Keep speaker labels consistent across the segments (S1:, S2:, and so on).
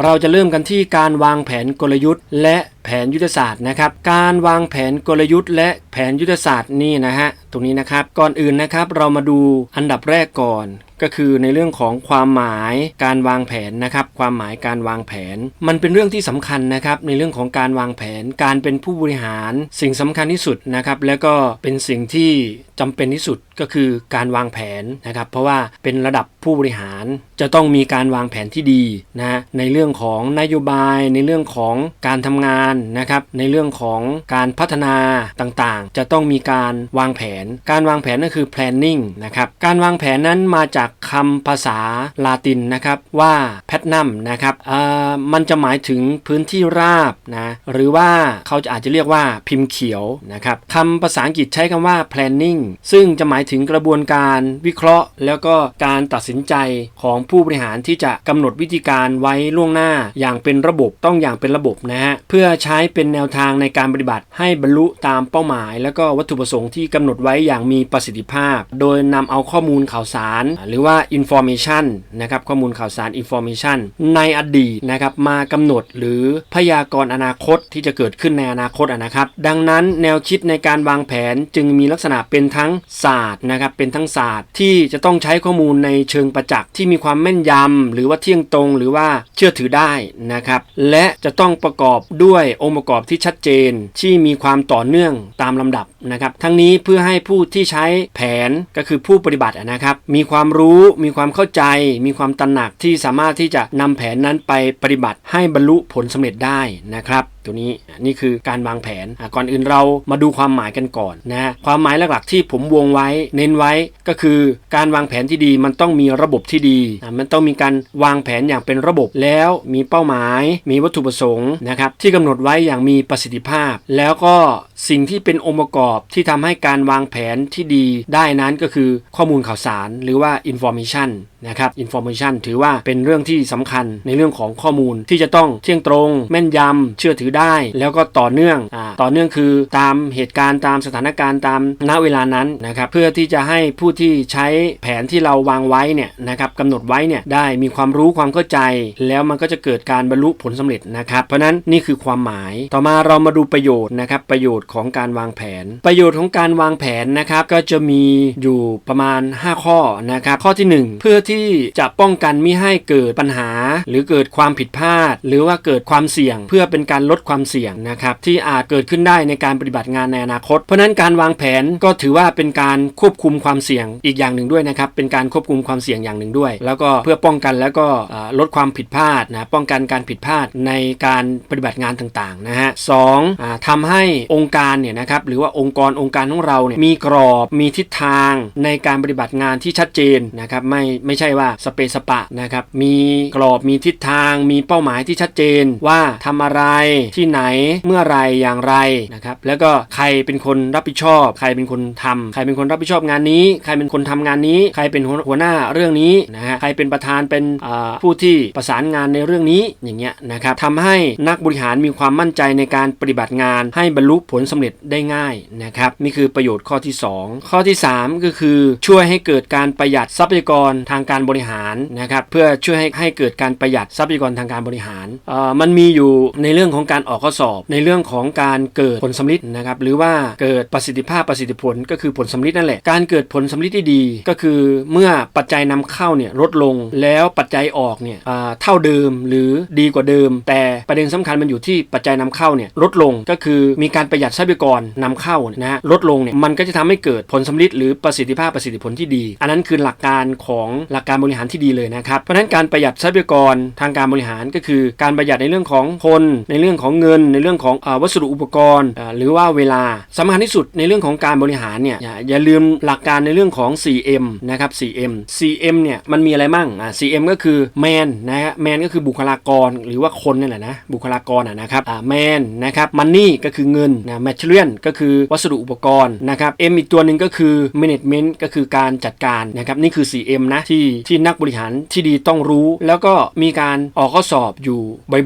S1: เราจะเริ่มกันที่การวางแผนกลยุทธ์ และแผนยุทธศาสตร์นะครับ การวางแผนกลยุทธ์ และแผนยุทธศาสตร์นี่นะฮะตรงนี้นะครับก่อนอื่นนะครับเรามาดูอันดับแรกก่อนก็คือในเรื่องของความหมายการวางแผนนะครับ ความหมายการวางแผน มันเป็นเรื่องที่สำคัญนะครับ ในเรื่องของการวางแผน การเป็นผู้บริหาร สิ่งสำคัญที่สุดนะครับ แล้วก็เป็นสิ่งที่จำเป็นที่สุดก็คือการวางแผนนะครับ เพราะว่าเป็นระดับผู้บริหาร จะต้องมีการวางแผนที่ดีนะในเรื่องของนโยบาย ในเรื่องของการทำงานนะครับในเรื่องของการพัฒนาต่างๆ จะต้องมีการวางแผน การวางแผนก็คือ planning นะครับการวางแผนนั้นมาจากคำภาษาลาตินนะครับว่า pattern นะครับเอ่อมันจะหมายถึงพื้นที่ราบนะหรือว่าเขาจะอาจจะเรียกว่าพิมพ์เขียวนะครับคำภาษาอังกฤษใช้คำว่า planning ซึ่งจะหมายถึงกระบวนการวิเคราะห์ แล้วก็การตัดสินใจของผู้บริหารที่จะกำหนดวิธีการไว้ล่วงหน้าอย่างเป็นระบบต้องอย่างเป็นระบบนะฮะเพื่อใช้เป็นแนวทางในการปฏิบัติ ให้บรรลุตามเป้าหมาย แล้วก็วัตถุประสงค์ที่กำหนดไว้อย่างมีประสิทธิภาพ โดยนำเอาข้อมูลข่าวสาร หรือว่า information นะครับข้อมูลข่าวสาร information ในอดีตนะครับมากำหนดหรือพยากรณ์อนาคตที่จะเกิดขึ้นในอนาคตนะครับ ดังนั้นแนวคิดในการวางแผนจึงมีลักษณะเป็นทั้งศาสตร์นะครับเป็นทั้งศาสตร์ที่จะต้องใช้ข้อมูลในเชิงประจักษ์ที่มีความแม่นยำหรือว่าเที่ยงตรง หรือว่าเชื่อถือได้นะครับและจะต้องประกอบด้วยองค์ประกอบที่ชัดเจน ที่มีความต่อเนื่องตามลำดับนะครับทั้งนี้เพื่อให้ผู้ที่ใช้แผนก็คือผู้ปฏิบัตินะครับ มีความรู้มีความเข้าใจ มีความตระหนักที่สามารถที่จะนำแผนนั้นไปปฏิบัติให้บรรลุผลสำเร็จได้นะครับตัวนี้นี่คือการวางแผนก่อนอื่นเรามาดูความหมายกันก่อนนะความหมายหลักๆที่ผมวงไว้ เน้นไว้ก็คือการวางแผนที่ดีมันต้องมีระบบที่ดี มันต้องมีการวางแผนอย่างเป็นระบบแล้วมีเป้าหมาย มีวัตถุประสงค์นะครับที่กำหนดไว้อย่างมีประสิทธิภาพ แล้วก็สิ่งที่เป็นองค์ประกอบที่ทำให้การวางแผนที่ดีได้นั้นก็คือข้อมูลข่าวสารหรือว่า information นะครับ information ถือว่าเป็นเรื่องที่สำคัญในเรื่องของข้อมูลที่จะต้องเที่ยงตรง แม่นยำเชื่อถือได้ แล้วก็ต่อเนื่องอต่อเนื่องคือตามเหตุการณ์ตามสถานการณ์ตามณเวลานั้นนะครับเพื่อที่จะให้ผู้ที่ใช้แผนที่เราวางไว้เนี่ยนะครับกำหนดไว้เนี่ยได้มีความรู้ความเข้าใจ แล้วมันก็จะเกิดการบรรลุผลสำเร็จนะครับเพราะนั้นนี่คือความหมายต่อมาเรามาดูประโยชน์นะครับประโยชน์ของการวางแผน ประโยชน์ของการวางแผนนะครับก็จะมีอยู่ประมาณ 5 ข้อนะครับข้อที่ 1 เพื่อที่ที่จะป้องกันไม่ให้เกิดปัญหา หรือเกิดความผิดพลาด หรือว่าเกิดความเสี่ยง เพื่อเป็นการลดความเสี่ยงนะครับที่อาจเกิดขึ้นได้ในการปฏิบัติงานในอนาคต เพราะฉะนั้นการวางแผนก็ถือว่าเป็นการควบคุมความเสี่ยงอีกอย่างหนึ่งด้วยนะครับเป็นการควบคุมความเสี่ยงอย่างหนึ่งด้วย แล้วก็เพื่อป้องกันแล้วก็ลดความผิดพลาดนะป้องกันการผิดพลาดในการปฏิบัติงานต่างๆนะฮะสองอทำให้องค์การเนี่ยนะครับหรือว่าองค์กรองค์การของเราเนี่ยมีกรอบมีทิศทางในการปฏิบัติงานที่ชัดเจนนะครับไม่ไม่ใช่ช่ว่าสเปซสปะนะครับมีกรอบมีทิศทาง มีเป้าหมายที่ชัดเจนว่าทำอะไรที่ไหนเมื่อไรอย่างไรนะครับแล้วก็ใครเป็นคนรับผิดชอบ ใครเป็นคนทำใครเป็นคนรับผิดชอบงานนี้ ใครเป็นคนทำงานนี้ ใครเป็นหัวหน้าเรื่องนี้นะฮะใครเป็นประธานเป็นผู้ที่ประสานงานในเรื่องนี้อย่างเงี้ยนะครับทำให้นักบริหารมีความมั่นใจในการปฏิบัติงานให้บรรลุผลสำเร็จได้ง่ายนะครับนี่คือประโยชน์ข้อที่ 2 ข้อที่ 3 ก็คือช่วยให้เกิดการประหยัดทรัพยากรทางการการบริหารนะครับเพื่อช่วยให้ให้เกิดการประหยัดทรัพยากรทางการบริหารเอ่อมันมีอยู่ในเรื่องของการออกข้อสอบ ในเรื่องของการเกิดผลสำลิดนะครับหรือว่าเกิดประสิทธิภาพประสิทธิผลก็คือผลสำลิดนั่นแหละการเกิดผลสำลิดที่ดี ก็คือเมื่อปัจจัยนำเข้าเนี่ยลดลงแล้วปัจจัยออกเนี่ยอ่าเท่าเดิมหรือดีกว่าเดิม แต่ประเด็นสำคัญมันอยู่ที่ปัจจัยนำเข้าเนี่ยลดลงก็คือมีการประหยัดทรัพยากรนำเข้านะฮะลดลงเนี่ยมันก็จะทำให้เกิดผลสำลิดหรือประสิทธิภาพประสิทธิผลที่ดี อันนั้นคือหลักการของหลักการบริหารที่ดีเลยนะครับ เพราะฉะนั้นการประหยัดทรัพยากรทางการบริหารก็คือ การประหยัดในเรื่องของคน ในเรื่องของเงิน ในเรื่องของอวัสดุอุปกรณ์ หรือว่าเวลาสำคัญที่สุดในเรื่องของการบริหารเนี่ยอย่าอย่าลืมหลักการในเรื่องของ 4M นะครับ 4M 4M เนี่ยมันมีอะไรมั่งอ่า 4M ก็คือ man นะฮะ man ก็คือบุคลากรหรือว่าคนนี่แหละนะบุคลากรอะนะครับอ่า man นะครับ money ก็คือเงินนะ material ก็คือวัสดุอุปกรณ์นะครับ M อีกตัวหนึ่งก็คือ management ก็คือการจัดการนะครับนี่คือ 4M นะที่ที่ที่นักบริหารที่ดีต้องรู้ แล้วก็มีการออกข้อสอบอยู่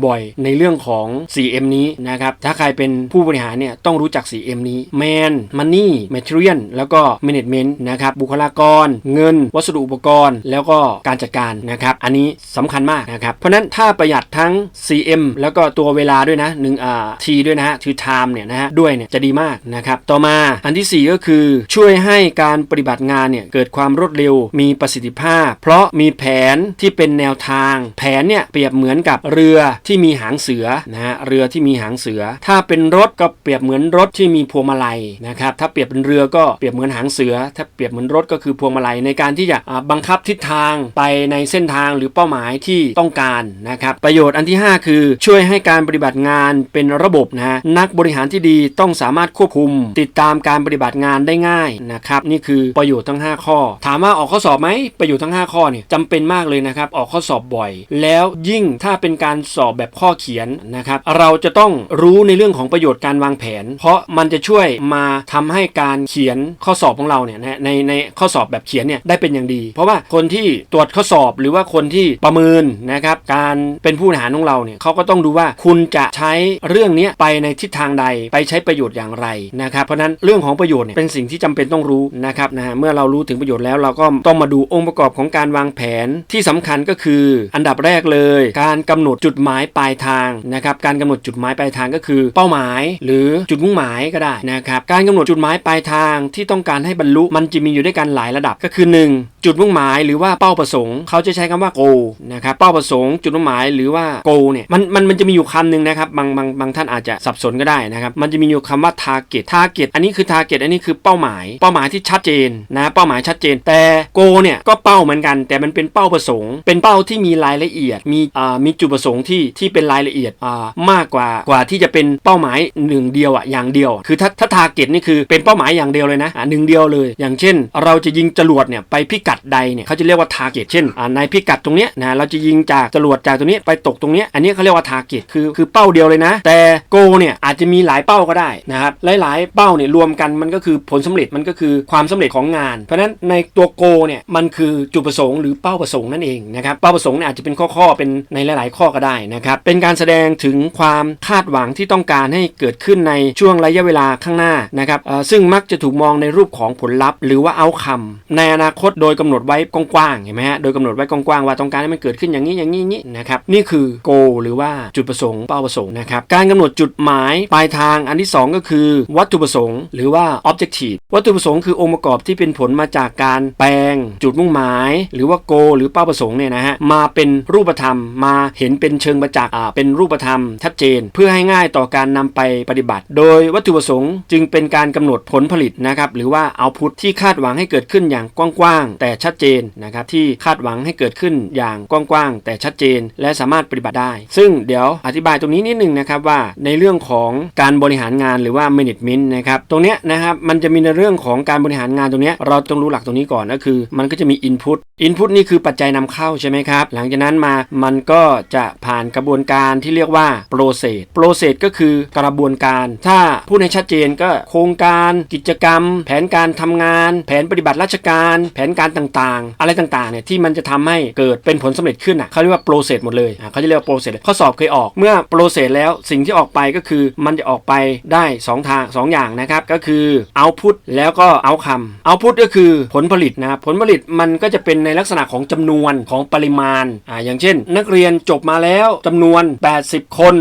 S1: บ่อยๆ ในเรื่องของ 4M นี้นะครับ ถ้าใครเป็นผู้บริหารเนี่ยต้องรู้จัก 4M นี้ Man Money Material แล้วก็ Management นะครับ บุคลากร เงิน วัสดุอุปกรณ์ แล้วก็การจัดการนะครับ อันนี้สำคัญมากนะครับ เพราะฉะนั้นถ้าประหยัดทั้ง 4M แล้วก็ตัวเวลาด้วยนะหนึ่งอ่า T ด้วยนะฮะคือ time เนี่ยนะฮะด้วยเนี่ยจะดีมากนะครับต่อมาอันที่ 4 ก็คือช่วยให้การปฏิบัติงานเนี่ยเกิดความรวดเร็วมีประสิทธิภาพเพราะมีแผนที่เป็นแนวทาง แผนเนี่ยเปรียบเหมือนกับเรือที่มีหางเสือนะฮะเรือที่มีหางเสือ ถ้าเป็นรถก็เปรียบเหมือนรถที่มีพวงมาลัยนะครับถ้าเปรียบเป็นเรือก็เปรียบเหมือนหางเสือ ถ้าเปรียบเหมือนรถก็คือพวงมาลัยในการที่จะบังคับทิศทางไปในเส้นทางหรือเป้าหมายที่ต้องการนะครับประโยชน์อันที่ 5 คือช่วยให้การปฏิบัติงานเป็นระบบนะฮะนักบริหารที่ดีต้องสามารถควบคุม ติดตามการปฏิบัติงานได้ง่ายนะครับนี่คือประโยชน์ทั้ง 5 ข้อ ถามว่าออกข้อสอบไหมประโยชน์ทั้ง5 ข้อเนี่ยจำเป็นมากเลยนะครับ ออกข้อสอบบ่อย แล้วยิ่งถ้าเป็นการสอบแบบข้อเขียนนะครับ เราจะต้องรู้ในเรื่องของประโยชน์การวางแผน เพราะมันจะช่วยมาทำให้การเขียนข้อสอบของเราเนี่ยนในในข้อสอบแบบเขียนเนี่ยได้เป็นอย่างดี เพราะว่าคนที่ตรวจข้อสอบหรือว่าคนที่ประเมินนะครับการเป็นผู้บริหารของเราเนี่ยเขาก็ต้องดูว่าคุณจะใช้เรื่องนี้ไปในทิศทางใดไปใช้ประโยชน์อย่างไรนะครับเพราะฉะนั้นเรื่องของประโยชน์เนี่ยเป็นสิ่งที่จำเป็นต้องรู้นะครับนะฮะเมื่อเรารู้ถึงประโยชน์แล้วเราก็ต้องมาดูองค์ประกอบของการวางแผนที่สำคัญก็คือ อันดับแรกเลย การกำหนดจุดหมายปลายทางนะครับการกำหนดจุดหมายปลายทางก็คือ เป้าหมาย หรือจุดมุ่งหมายก็ได้นะครับการกำหนดจุดหมายปลายทางที่ต้องการให้บรรลุมันจะมีอยู่ด้วยกันหลายระดับก็คือ 1 จุดมุ่งหมายหรือว่าเป้าประสงค์เขาจะใช้คำว่า goal นะครับเป้าประสงค์จุดมุ่งหมายหรือว่า goal เนี่ยมันมันมันจะมีอยู่คำหนึ่งนะครับบางบางบางท่านอาจจะสับสนก็ได้นะครับมันจะมีอยู่คำว่า target target อันนี้คือ target อันนี้คือเป้าหมาย เป้าหมายที่ชัดเจนนะเป้าหมายชัดเจน แต่ goal เนี่ยก็เป้าเหมือนกัน แต่มันเป็นเป้าประสงค์ เป็นเป้าที่มีรายละเอียด มีอ่ามีจุดประสงค์ที่ที่เป็นรายละเอียดอ่ามากกว่ากว่าที่จะเป็นเป้าหมายหนึ่งเดียวอะอย่างเดียว คือถ้าถ้า target นี่คือเป็นเป้าหมายอย่างเดียวเลยนะอ่าหนึ่งเดียวเลย อย่างเช่น เราจะยิงจรวดเนี่ยไปพิกัดใดเนี่ยเขาจะเรียกว่า target เช่นอ่าในพิกัดตรงเนี้ยนะเราจะยิงจากจรวดจากตรงนี้ไปตกตรงเนี้ยอันนี้เขาเรียกว่า target คือคือเป้าเดียวเลยนะ แต่ go เนี่ยอาจจะมีหลายเป้าก็ได้นะครับหลาย ๆ เป้าเนี่ยรวมกันมันก็คือผลสำเร็จมันก็คือความสำเร็จของงาน เพราะฉะนั้นในตัว go เนี่ยมันคือจุดประสงค์หรือเป้าประสงค์นั่นเองนะครับเป้าประสงค์เนี่ยอาจจะเป็นข้อๆเป็นในหลาย ๆ ข้อก็ได้นะครับเป็นการแสดงถึงความคาดหวังที่ต้องการให้เกิดขึ้นในช่วงระยะเวลาข้างหน้านะครับซึ่งมักจะถูกมองในรูปของผลลัพธ์หรือว่าเอาคำในอนาคตโดยกำหนดไว้กว้างๆเห็นไหมฮะโดยกำหนดไว้กว้างๆว่าต้องการให้มันเกิดขึ้นอย่างนี้อย่างนี้อย่างนี้นะครับนี่คือ goal หรือว่าจุดประสงค์เป้าประสงค์นะครับการกำหนดจุดหมายปลายทางอันที่สองก็คือวัตถุประสงค์ หรือว่า objective วัตถุประสงค์คือองค์ประกอบที่เป็นผลมาจากการแปลง จุดมุ่งหมายหรือว่า goal หรือเป้าประสงค์เนี่ยนะฮะมาเป็นรูปธรรม มาเห็นเป็นเชิงประจักษ์อ่าเป็นรูปธรรมชัดเจน เพื่อให้ง่ายต่อการนำไปปฏิบัติ โดยวัตถุประสงค์จึงเป็นการกำหนดผลผลิตนะครับหรือว่าเอาพุทที่คาดหวังให้เกิดขึ้นอย่างกว้างๆแต่ชัดเจนนะครับที่คาดหวังให้เกิดขึ้นอย่างกว้างๆแต่ชัดเจน และสามารถปฏิบัติได้ ซึ่งเดี๋ยวอธิบายตรงนี้นิดนึงนะครับว่าในเรื่องของการบริหารงานหรือว่า management นะครับตรงเนี้ยนะครับมันจะมีในเรื่องของการบริหารงานตรงเนี้ยเราต้องรู้หลักตรงนี้ก่อนก็คือ มันก็จะมี input input นี่คือปัจจัยนำเข้าใช่ไหมครับ หลังจากนั้นมามันก็จะผ่านกระบวนการที่เรียกว่า process process ก็คือกระบวนการ ถ้าพูดให้ชัดเจนก็โครงการกิจกรรม แผนการทำงาน แผนปฏิบัติราชการ แผนการต่างๆ อะไรต่างๆเนี่ยที่มันจะทำให้เกิดเป็นผลสำเร็จขึ้นอะเขาเรียกว่า process หมดเลยอะเขาจะเรียกว่า process ข้อสอบเคยออกเมื่อ process แล้วสิ่งที่ออกไปก็คือมันจะออกไปได้ 2 ทาง 2 อย่างนะครับก็คือ output แล้วก็ outcome output ก็คือผลผลิตนะครับผลผลิตมันก็จะเป็นในลักษณะของจำนวนของปริมาณอ่าอย่างเช่น นักเรียนจบมาแล้วจำนวน 80 คน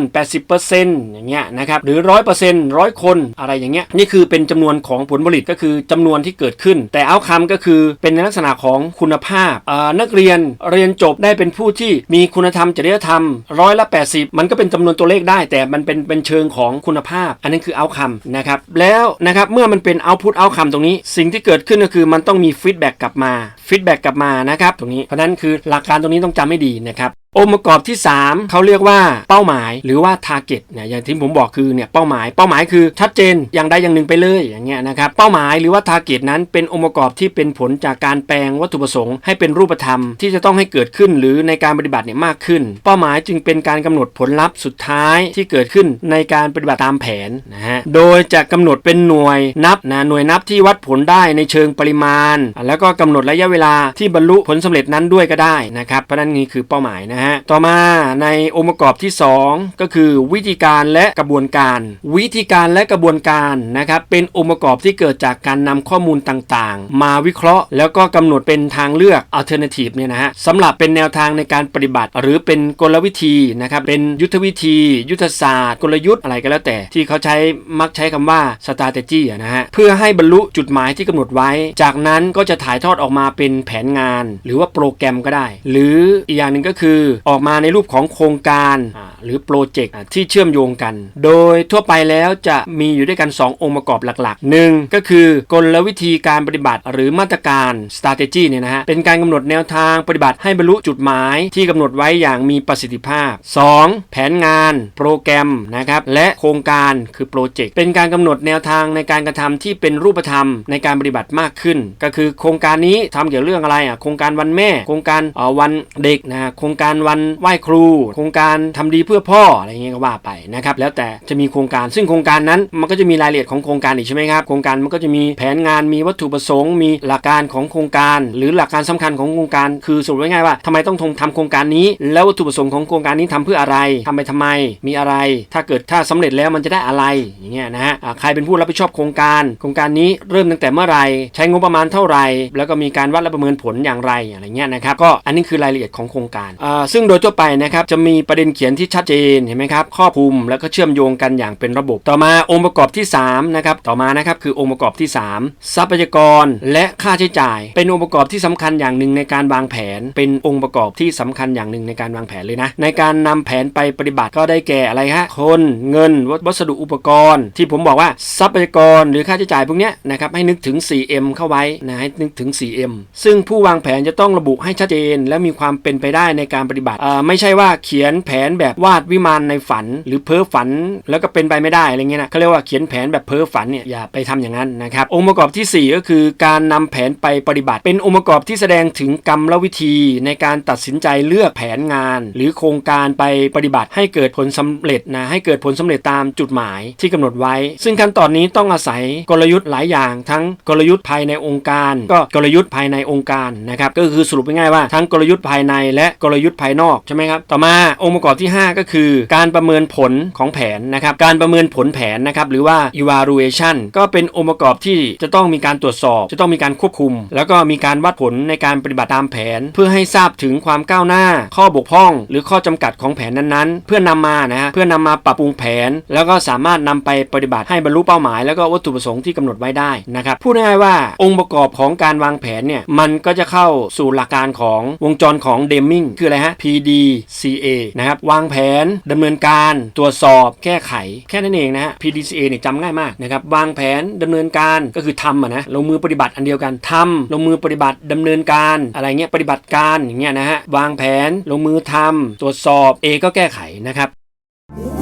S1: 80%อย่างเงี้ยนะครับหรือ 100% 100 คนอะไรอย่างเงี้ยนี่คือเป็นจำนวนของผลผลิตก็คือจำนวนที่เกิดขึ้น แต่ outcome ก็คือเป็นในลักษณะของคุณภาพอ่านักเรียนเรียนจบได้เป็นผู้ที่มีคุณธรรมจริยธรรมร้อยละ80 มันก็เป็นจำนวนตัวเลขได้ แต่มันเป็นเป็นเชิงของคุณภาพ อันนั้นคือ outcome นะครับแล้วนะครับเมื่อมันเป็น output outcome ตรงนี้ สิ่งที่เกิดขึ้นก็คือมันต้องมี feedback กลับมา feedback กลับมานะครับตรงนี้เพราะนั้นคือหลักการตรงนี้ต้องจำให้ดีนะครับ องค์ประกอบที่ 3 เขาเรียกว่าเป้าหมายหรือว่า target เนี่ยอย่างที่ผมบอกคือเนี่ยเป้าหมายเป้าหมายคือชัดเจนอย่างใดอย่างหนึ่งไปเลยอย่างเงี้ยนะครับเป้าหมายหรือว่า target นั้นเป็นองค์ประกอบที่เป็นผลจากการแปลงวัตถุประสงค์ให้เป็นรูปธรรมที่จะต้องให้เกิดขึ้น หรือในการปฏิบัติเนี่ยมากขึ้น เป้าหมายจึงเป็นการกำหนดผลลัพธ์สุดท้ายที่เกิดขึ้นในการปฏิบัติตามแผนนะฮะโดยจะกำหนดเป็นหน่วยนับนะหน่วยนับที่วัดผลได้ในเชิงปริมาณ แล้วก็กำหนดระยะเวลาที่บรรลุผลสำเร็จนั้นด้วยก็ได้นะครับเพราะนั้นนี่คือเป้าหมายนะฮะต่อมาในองค์ประกอบที่ 2 ก็คือวิธีการและกระบวนการ วิธีการและกระบวนการนะครับเป็นองค์ประกอบที่เกิดจากการนำข้อมูลต่างๆ มาวิเคราะห์ แล้วก็กำหนดเป็นทางเลือก alternative เนี่ยนะฮะสำหรับเป็นแนวทางในการปฏิบัติ หรือเป็นกลวิธีนะครับเป็นยุทธวิธี ยุทธศาสตร์ กลยุทธ์อะไรก็แล้วแต่ ที่เขาใช้มักใช้คำว่า strategy นะฮะเพื่อให้บรรลุจุดหมายที่กำหนดไว้ จากนั้นก็จะถ่ายทอดออกมาเป็นแผนงาน หรือว่าโปรแกรมก็ได้ หรืออีกอย่างหนึ่งก็คือออกมาในรูปของโครงการอ่าหรือโปรเจกต์อ่าที่เชื่อมโยงกัน โดยทั่วไปแล้วจะมีอยู่ด้วยกัน 2 องค์ประกอบหลักๆ 1 ก็คือกลวิธีการปฏิบัติหรือมาตรการ strategy เนี่ยนะฮะ เป็นการกำหนดแนวทางปฏิบัติให้บรรลุจุดหมายที่กำหนดไว้อย่างมีประสิทธิภาพ 2. แผนงาน โปรแกรมนะครับ และโครงการคือโปรเจกต์เป็นการกำหนดแนวทางในการกระทำที่เป็นรูปธรรมในการปฏิบัติมากขึ้น ก็คือโครงการนี้ทำเกี่ยวเรื่องอะไรอะโครงการวันแม่ โครงการเอ่อวันเด็กนะโครงการวันไหว้ครู โครงการทำดีเพื่อพ่ออะไรเงี้ยก็ว่าไปนะครับแล้วแต่จะมีโครงการซึ่งโครงการนั้นมันก็จะมีรายละเอียดของโครงการอีกใช่ไหมครับโครงการมันก็จะมีแผนงานมีวัตถุประสงค์ มีหลักการของโครงการ หรือหลักการสำคัญของโครงการ คือสรุปง่ายๆว่าทำไมต้องทำโครงการนี้ แล้ววัตถุประสงค์ของโครงการนี้ทำเพื่ออะไรทำไปทำไม มีอะไร ถ้าเกิดถ้าสำเร็จแล้วมันจะได้อะไรอย่างเงี้ยนะฮะใครเป็นผู้รับผิดชอบโครงการ โครงการนี้เริ่มตั้งแต่เมื่อไหรใช้งบประมาณเท่าไหร่แล้วก็มีการวัดและประเมินผลอย่างไรอะไรเงี้ยนะครับก็อันนี้คือรายละเอียดของโครงการอ่าซึ่งโดยทั่วไปนะครับจะมีประเด็นเขียนที่ชัดเจนเห็นไหมครับครอบคลุมแล้วก็เชื่อมโยงกันอย่างเป็นระบบ ต่อมาองค์ประกอบที่3นะครับต่อมานะครับคือองค์ประกอบที่ 3 ทรัพยากรและค่าใช้จ่าย เป็นองค์ประกอบที่สำคัญอย่างหนึ่งในการวางแผน เป็นองค์ประกอบที่สำคัญอย่างหนึ่งในการวางแผนเลยนะในการนำแผนไปปฏิบัติก็ได้แก่อะไรฮะคนเงินวัสดุอุปกรณ์ ที่ผมบอกว่าทรัพยากรหรือค่าใช้จ่ายพวกนี้นะครับให้นึกถึง 4M เข้าไว้นะให้นึกถึง 4M ซึ่งผู้วางแผนจะต้องระบุให้ชัดเจน และมีความเป็นไปได้ในการปฏิบัติไม่ใช่ว่าเขียนแผนแบบวาดวิมานในฝัน หรือเพ้อฝันแล้วก็เป็นไปไม่ได้อะไรเงี้ยนะเขาเรียกว่าเขียนแผนแบบเพ้อฝันเนี่ยอย่าไปทำอย่างนั้นนะครับองค์ประกอบทีสี่4 ก็คือการนำแผนไปปฏิบัติ เป็นองค์ประกอบที่แสดงถึงกรรมและวิธีในการตัดสินใจเลือกแผนงาน หรือโครงการไปปฏิบัติให้เกิดผลสำเร็จนะให้เกิดผลสำเร็จตามจุดหมายที่กำหนดไว้ ซึ่งขั้นตอนนี้ต้องอาศัยกลยุทธ์หลายอย่าง ทั้งกลยุทธ์ภายในองค์การ ก็กลยุทธ์ภายในองค์การนะครับก็คือสรุปง่ายๆว่าทั้งกลยุทธ์ภายในและกลยุทธ์ายนอกใช่ไหมครับต่อมาองค์ประกอบที่ 5 ก็คือการประเมินผลของแผนนะครับการประเมินผลแผนนะครับหรือว่า evaluation ก็เป็นองค์ประกอบที่จะต้องมีการตรวจสอบ จะต้องมีการควบคุม แล้วก็มีการวัดผลในการปฏิบัติตามแผน เพื่อให้ทราบถึงความก้าวหน้า ข้อบกพร่อง หรือข้อจำกัดของแผนนั้นๆ เพื่อนำมานะฮะเพื่อนำมาปรับปรุงแผน แล้วก็สามารถนำไปปฏิบัติให้บรรลุเป้าหมาย แล้วก็วัตถุประสงค์ที่กำหนดไว้ได้นะครับพูดง่ายๆว่าองค์ประกอบของการวางแผนเนี่ยมันก็จะเข้าสู่หลักการของวงจรของเดมมิงคืออะไรฮะ PDCA นะครับวางแผนดำเนินการตรวจสอบแก้ไข แค่นั้นเองนะฮะ PDCA เนี่ยจำง่ายมากนะครับวางแผนดำเนินการก็คือทำอะนะลงมือปฏิบัติอันเดียวกันทำลงมือปฏิบัติดำเนินการอะไรเงี้ยปฏิบัติการอย่างเงี้ยนะฮะวางแผนลงมือทำตรวจสอบ A ก็แก้ไขนะครับ